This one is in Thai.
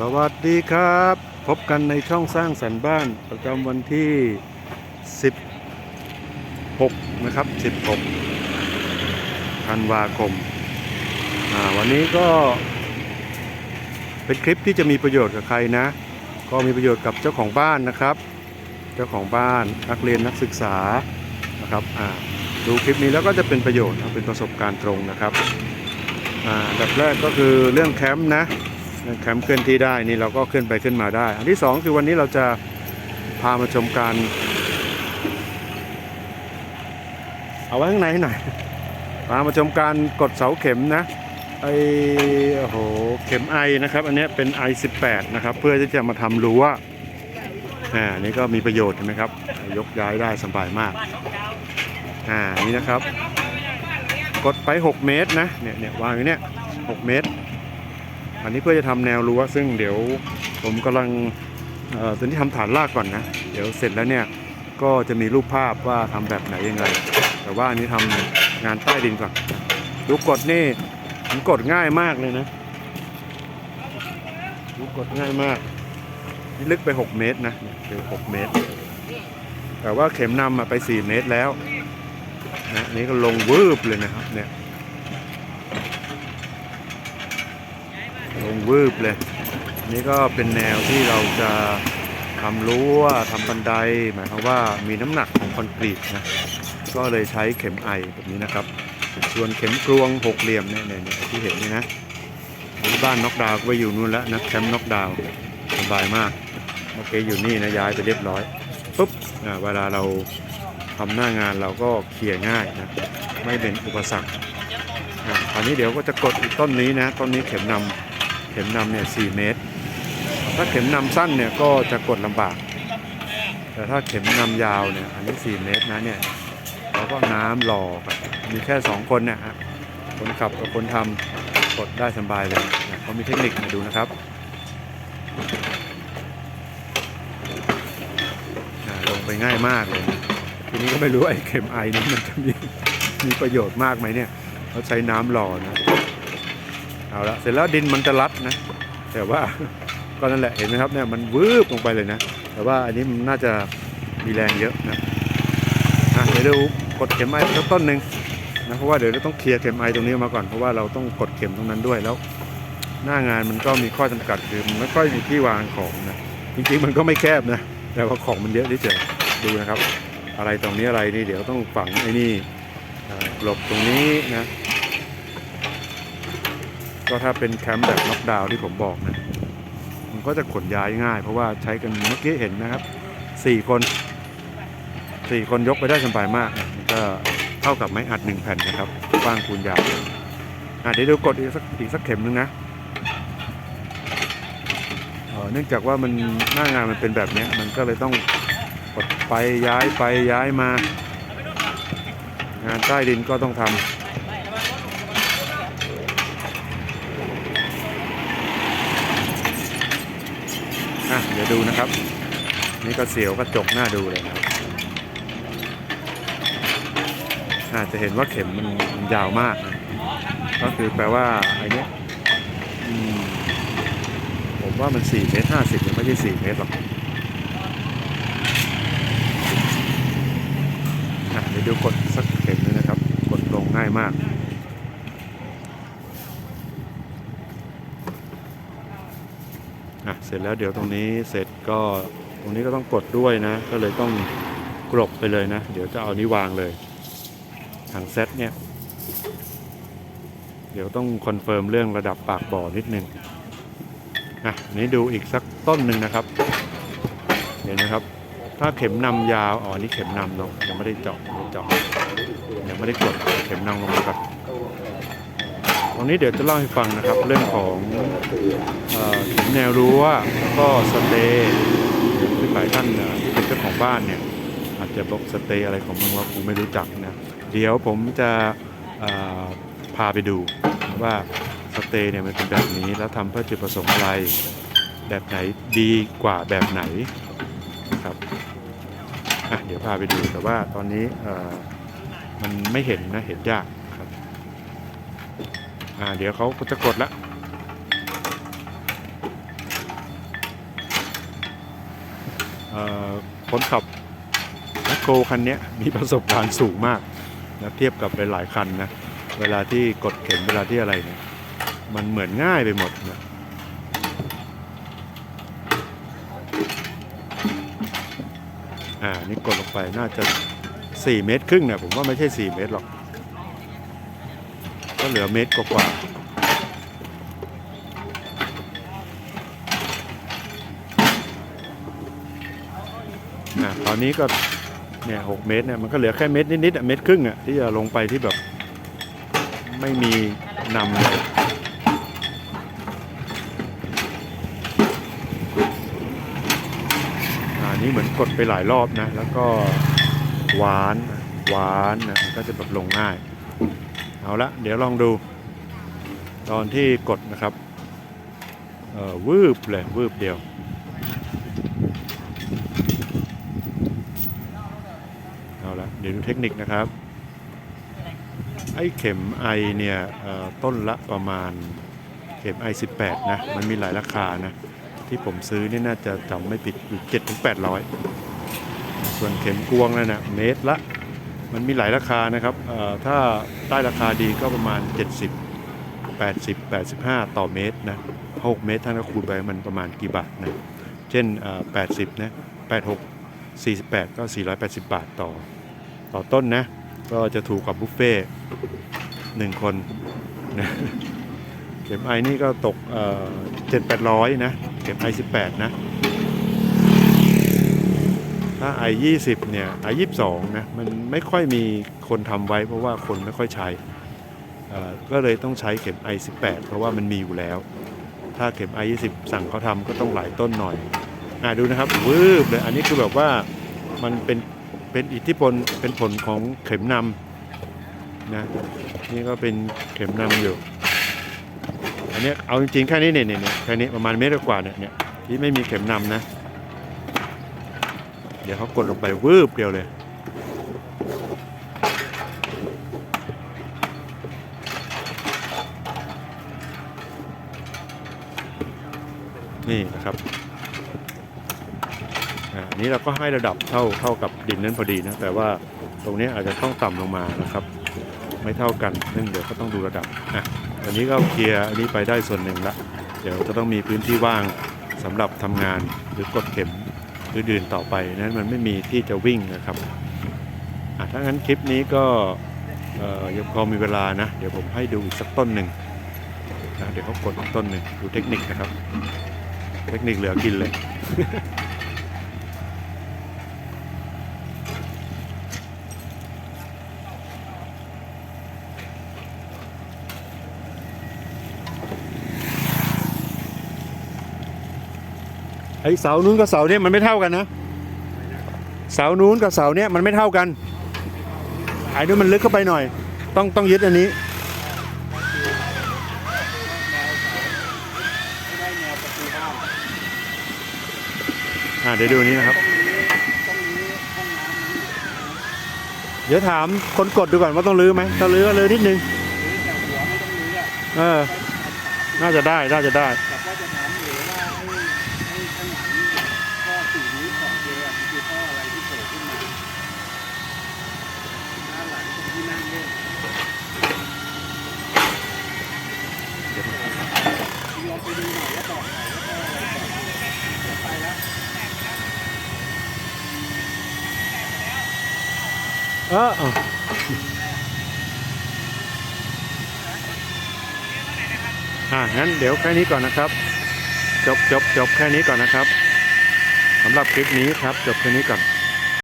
สวัสดีครับ พบกันในช่องสร้างสรรค์บ้านประจำวันที่ 16 นะครับ 16 ธันวาคมาวันนี้ก็ เป็นคลิปที่จะมีประโยชน์กับใครนะ ก็มีประโยชน์กับเจ้าของบ้านนะครับ เจ้าของบ้านนักเรียนนักศึกษานะครับดูคลิปนี้แล้วก็จะเป็นประโยชน์นะเป็นประสบการณ์ตรงนะครับอ่าอันดับแรกก็คือเรื่องแคมป์นะ แคมป์เคลื่อนที่ได้นี่เราก็ขึ้นไปขึ้นมาได้ อันที่สองคือวันนี้เราจะพามาชมการ เอาไว้ข้างในให้หน่อยพามาชมการกดเสาเข็มนะไอโอ้โหเข็มไอนะครับ อันนี้เป็น i18 นะครับเพื่อที่จะมาทำรั้วอ่านี่ก็มีประโยชน์เห็นไหมครับ ยกย้ายได้สบายมากอ่านี่นะครับ กดไป 6 เมตรนะเนี่ยเนี่ยวางอยู่เนี่ย6เมตร อันนี้เพื่อจะทำแนวรั้วซึ่งเดี๋ยวผมกำลังตอนนี้ทำฐานรากก่อนนะ เดี๋ยวเสร็จแล้วเนี่ยก็จะมีรูปภาพว่าทำแบบไหนยังไง แต่ว่าอันนี้ทำงานใต้ดินก่อนดูกดนี่ผมกดง่ายมากเลยนะดูกดง่ายมากนี่ลึกไป 6 เมตรนะเนี่ยคือ6เมตร แต่ว่าเข็มนำมาไป 4 เมตรแล้วนะนี้ก็ลงวืบเลยนะครับเนี่ย ลงวืบเลยนี่ก็เป็นแนวที่เราจะทำรั้วทำบันได หมายความว่ามีน้ำหนักของคอนกรีตนะก็เลยใช้เข็มไอแบบนี้นะครับ ส่วนเข็มกลวงหกเหลี่ยมเนี่ยที่เห็นนี่นะที่บ้านน็อกดาวก็ไปอยู่นู่นแล้วนะแคมป์น็อกดาวสบายมากเมื่อกี้อยู่นี่นะย้ายไปเรียบร้อยปุ๊บเวลาเราทำหน้างานเราก็เคลียร์ง่ายนะไม่เป็นอุปสรรคอ่าคราวนี้เดี๋ยวก็จะกดอีกต้นนี้นะต้นนี้เข็มนำ เข็มนำเนี่ยสเมตร ถ้าเข็มนำสั้นเนี่ยก็จะกดลำบาก แต่ถ้าเข็มนำยาวเนี่ยอันนี้4เมตรนะเนี่ยเราก็น้ำหล่อกันมีแค่ 2 คนเนี่ยฮะคนขับกับคนทำกดได้สบายเลยนะเขามีเทคนิคมาดูนะครับลงไปง่ายมากเลย ทีนี้ก็ไม่รู้ไอ้เข็มไอนี้มันจะมีมีประโยชน์มากไหมเนี่ยเขาใช้น้ำหล่อนะ เอาละเสร็จแล้วดินมันจะรัดนะ แต่ว่าก็นั่นแหละเห็นไหมครับเนี่ยมันวืบลงไปเลยนะ แต่ว่าอันนี้มันน่าจะมีแรงเยอะนะอะเดี๋ยวดูกดเข็มไอสักต้นหนึ่งนะเพราะว่าเดี๋ยวเราต้องเคลียร์เข็มไอตรงนี้มาก่อนเพราะว่าเราต้องกดเข็มตรงนั้นด้วยแล้ว หน้างานมันก็มีข้อจำกัดคือมันไม่ค่อยมีที่วางของนะจริงๆมันก็ไม่แคบนะแต่ว่าของมันเยอะที่เจอดูนะครับ อะไรตรงนี้อะไรนี่เดี๋ยวต้องฝังไอ้นี่อ่ากลบตรงนี้นะ ก็ถ้าเป็นแคมป์แบบน็อกดาวน์ที่ผมบอกนะมันก็จะขนย้ายง่าย เพราะว่าใช้กันเมื่อกี้เห็นนะครับสี่คนสี่คนยกไปได้สบายมากนะก็เท่ากับไม้อัดหนึ่งแผ่นนะครับกว้างคูณยาวอะเดี๋ยวดูกดอีกสักอีกสักเข็มหนึงนะเนื่องจากว่ามันหน้างานมันเป็นแบบนี้มันก็เลยต้องกดไปย้ายไปย้ายมา งานใต้ดินก็ต้องทำ อะเดี๋ยวดูนะครับ นี่ก็เสียวกระจกหน้าดูเลยนะครับอาจจะเห็นว่าเข็มมันยาวมากนะก็คือแปลว่าไอ้นี้ผมว่ามัน4เมตร50เนี่ยไม่ใช่4เมตรหรอกอะเดี๋ยวดูกดสักเข็มนึงนะครับ กดลงง่ายมาก อะเส ร็จแล้วเดี๋ยวตรงนี้เสร็จก็ตรงนี้ก็ต้องกดด้วยนะ ก็เลยต้องกลบไปเลยนะ เดี๋ยวจะเอานี้วางเลยถังเซตเนี่ย เดี๋ยวต้องคอนเฟิร์มเรื่องระดับปากบ่อนิดนึงอะนี้ดูอีกสักต้นหนึ่งนะครับ เห็นนะครับ ถ้าเข็มนำยาวอ๋อนี่เข็มนำเนาะยังไม่ได้เจาะไม่เจาะยังไม่ได้กดเข็มนำลงมาก่อน ตรงนี้เดี๋ยวจะเล่าให้ฟังนะครับ เรื่องของเอ่อเข็มแนวรั้วแล้วก็สเตย์ซึ่งหลายท่านเอ่อที่เป็นเจ้าของบ้านเนี่ยอาจจะบอกสเตย์อะไรของมึงว่ากูไม่รู้จักนะเดี๋ยวผมจะพาไปดูว่าสเตย์เนี่ยมันเป็นแบบนี้แล้วทำเพื่อจุดประสงค์อะไร แบบไหนดีกว่าแบบไหนครับเดี๋ยวพาไปดูแต่ว่าตอนนี้มันไม่เห็นนะเห็นยาก อ่าเดี๋ยวเขาจะกดละคนขับแมคโคคันนี้มีประสบการณ์สูงมากนะเทียบกับหลายๆคันนะ เวลาที่กดเข็มเวลาที่อะไรเนี่ยมันเหมือนง่ายไปหมดนะอ่านี่กดลงไปน่าจะ 4 เมตรครึ่งเนี้ยผมว่าไม่ใช่ 4 เมตรหรอก เหลือเมตรกว่าๆอะตอนนี้ก็เนี่ยหเมตรเนี่ยมันก็เหลือแค่เมตรนิดๆเมตรครึ่งอะที่จะลงไปที่แบบ ไม่มีนำเลยอ่านี่เหมือนกดไปหลายรอบนะ แล้วก็หวานหวานนะมันก็จะแบบลงง่าย เอาละเดี๋ยวลองดู ตอนที่กดนะครับเอ่อวืบเลยวืบเดียว เอาละเดี๋ยวดูเทคนิคนะครับ ไอ้เข็มไอเนี่ยต้นละประมาณเข็มไอ18 นะ มันมีหลายราคานะ ที่ผมซื้อนี่น่าจะจำไม่ผิดอยู่7ถึง800 ส่วนเข็มกวงนั่นนะเมตรละ มันมีหลายราคานะครับถ้าได้ราคาดีก็ประมาณ 70 80 85 ต่อเมตรนะ6เมตรท่านก็คูณไปมันประมาณกี่บาทนะเช่น 80 นะ 86 48 ก็ 480 บาทต่อ ต่อต้นนะ ก็จะถูกกับบุฟเฟ่หนึ่งคนนะเข็มไอนี่ก็ตกเอ่อ7 800นะ เข็มไอ18นะ ถ้า i 20 เนี่ย i 22 นะมันไม่ค่อยมีคนทำไว้เพราะว่าคนไม่ค่อยใช่ก็เลยต้องใช้เข็ม i 18 เพราะว่ามันมีอยู่แล้ว ถ้าเข็ม i 20 สั่งเขาทำก็ต้องหลายต้นหน่อยอ่าดูนะครับวืบเลยอันนี้คือแบบว่ามันเป็นเป็นอิทธิพลเป็นผลของเข็มนำนะนี่ก็เป็นเข็มนำอยู่ อันนี้เอาจริงๆแค่นี้เนี่ยเนี่ยเนี่ยแค่นี้ประมาณเมตรกว่าเนี่ยเนี่ยที่ไม่มีเข็มนำนะ เดี๋ยวเขากดลงไปวืบเดียวเลย นี่นะครับอ่าอันนี้เราก็ให้ระดับเท่าเท่ากับดินนั้นพอดีนะ แต่ว่าตรงนี้อาจจะต้องต่ำลงมานะครับ ไม่เท่ากันนึ่งเดี๋ยวก็ต้องดูระดับอะอันนี้ก็เคลียร์อันนี้ไปได้ส่วนหนึ่งละ เดี๋ยวจะต้องมีพื้นที่ว่างสำหรับทำงานหรือกดเข็ม อื่นๆต่อไปนั้นมันไม่มีที่จะวิ่งนะครับถ้างั้นคลิปนี้ก็ยังพอมีเวลานะ เดี๋ยวผมให้ดูอีกสักต้นหนึ่งนะเดี๋ยวเขากดอีกต้นหนึ่งดูเทคนิคนะครับ เทคนิคเหลือกินเลย ไอเสานู้นกับเสาเนี่ยมันไม่เท่ากันนะ เสานู้นกับเสาเนี่ยมันไม่เท่ากันไอ้นู้นมันลึกเข้าไปหน่อย ต้องต้องยึดอันนี้อ่าเดี๋ยวดูนี้นะครับ เดี๋ยวถามคนกดดูก่อนว่าต้องรื้อไหมถ้ารื้อก็รื้อนิดนึงเออ น่าจะได้ น่าจะได้ แต่ว่าจะถามอยู่ว่าให้ให้ข้างหลังท่อสี่นิ้วของเจอมันคือท่ออะไรที่โผล่ขึ้นมาด้านหลังตรงที่นั่งเล่นลองไปดูหน่อยว่าบอกหน่อยว่าท่ออะไรก่อนเดี๋ยวไปแล้วเอออ่างั้นเดี๋ยวแค่นี้ก่อนนะครับ จบจบจบแค่นี้ก่อนนะครับสำหรับคลิปนี้ครับ จบแค่นี้ก่อน